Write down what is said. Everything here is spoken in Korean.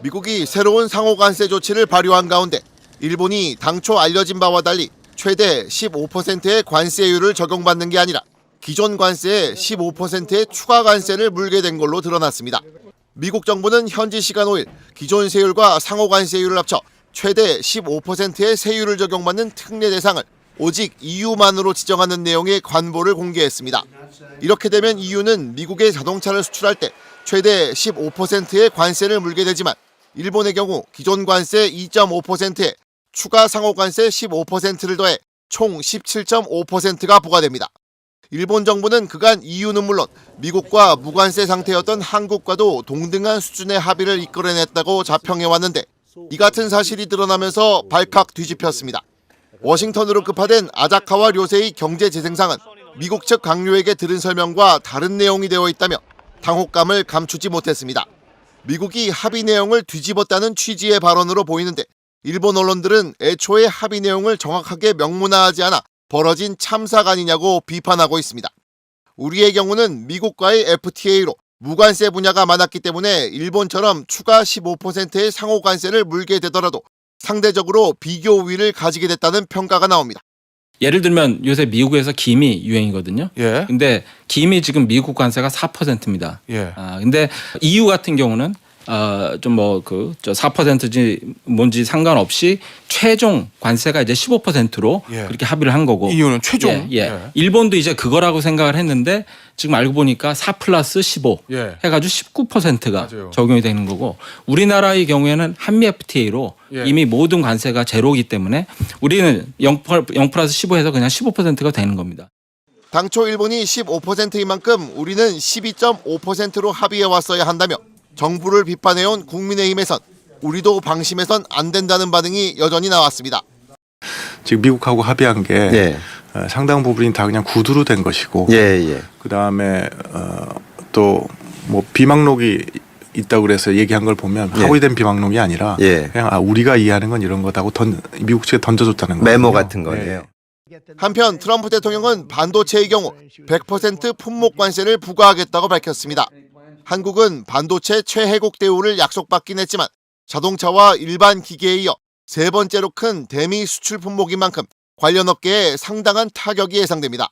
미국이 새로운 상호 관세 조치를 발효한 가운데 일본이 당초 알려진 바와 달리 최대 15%의 관세율을 적용받는 게 아니라 기존 관세의 15%의 추가 관세를 물게 된 걸로 드러났습니다. 미국 정부는 현지 시간 5일 기존 세율과 상호 관세율을 합쳐 최대 15%의 세율을 적용받는 특례 대상을 오직 EU만으로 지정하는 내용의 관보를 공개했습니다. 이렇게 되면 EU는 미국의 자동차를 수출할 때 최대 15%의 관세를 물게 되지만 일본의 경우 기존 관세 2.5%에 추가 상호 관세 15%를 더해 총 17.5%가 부과됩니다. 일본 정부는 그간 EU는 물론 미국과 무관세 상태였던 한국과도 동등한 수준의 합의를 이끌어냈다고 자평해왔는데 이 같은 사실이 드러나면서 발칵 뒤집혔습니다. 워싱턴으로 급파된 아자카와 료세의 경제재생상은 미국 측 강요에게 들은 설명과 다른 내용이 되어 있다며 당혹감을 감추지 못했습니다. 미국이 합의 내용을 뒤집었다는 취지의 발언으로 보이는데 일본 언론들은 애초에 합의 내용을 정확하게 명문화하지 않아 벌어진 참사가 아니냐고 비판하고 있습니다. 우리의 경우는 미국과의 FTA로 무관세 분야가 많았기 때문에 일본처럼 추가 15%의 상호 관세를 물게 되더라도 상대적으로 비교 우위를 가지게 됐다는 평가가 나옵니다. 예를 들면 요새 미국에서 김이 유행이거든요. 예. 근데 김이 지금 미국 관세가 4%입니다. 예. 아, 근데 EU 같은 경우는 어, 좀뭐그저 4%지 뭔지 상관없이 최종 관세가 이제 15%로 예. 그렇게 합의를 한 거고. 이유는 최종. 예, 예. 일본도 이제 그거라고 생각을 했는데 지금 알고 보니까 4 플러스 15 예. 해가지고 19%가 맞아요. 적용이 되는 거고 우리나라의 경우에는 한미 FTA로 예. 이미 모든 관세가 제로이기 때문에 우리는 0, 플- 0 플러스 15해서 그냥 15%가 되는 겁니다. 당초 일본이 15%인 만큼 우리는 12.5%로 합의해 왔어야 한다며 정부를 비판해온 국민의힘에선 우리도 방심해선 안 된다는 반응이 여전히 나왔습니다. 지금 미국하고 합의한 게 예. 어, 상당 부분이 다 그냥 구두로 된 것이고 예, 예. 그 다음에 어, 또뭐 비망록이 있다고 그래서 얘기한 걸 보면 예. 합의된 비망록이 아니라 예. 그냥 아 우리가 이해하는 건 이런 거다고 던 미국 측에 던져줬다는 거예요. 메모 같은 거예요. 한편 트럼프 대통령은 반도체의 경우 100% 품목 관세를 부과하겠다고 밝혔습니다. 한국은 반도체 최혜국 대우를 약속받긴 했지만 자동차와 일반 기계에 이어 세 번째로 큰 대미 수출 품목인 만큼 관련 업계에 상당한 타격이 예상됩니다.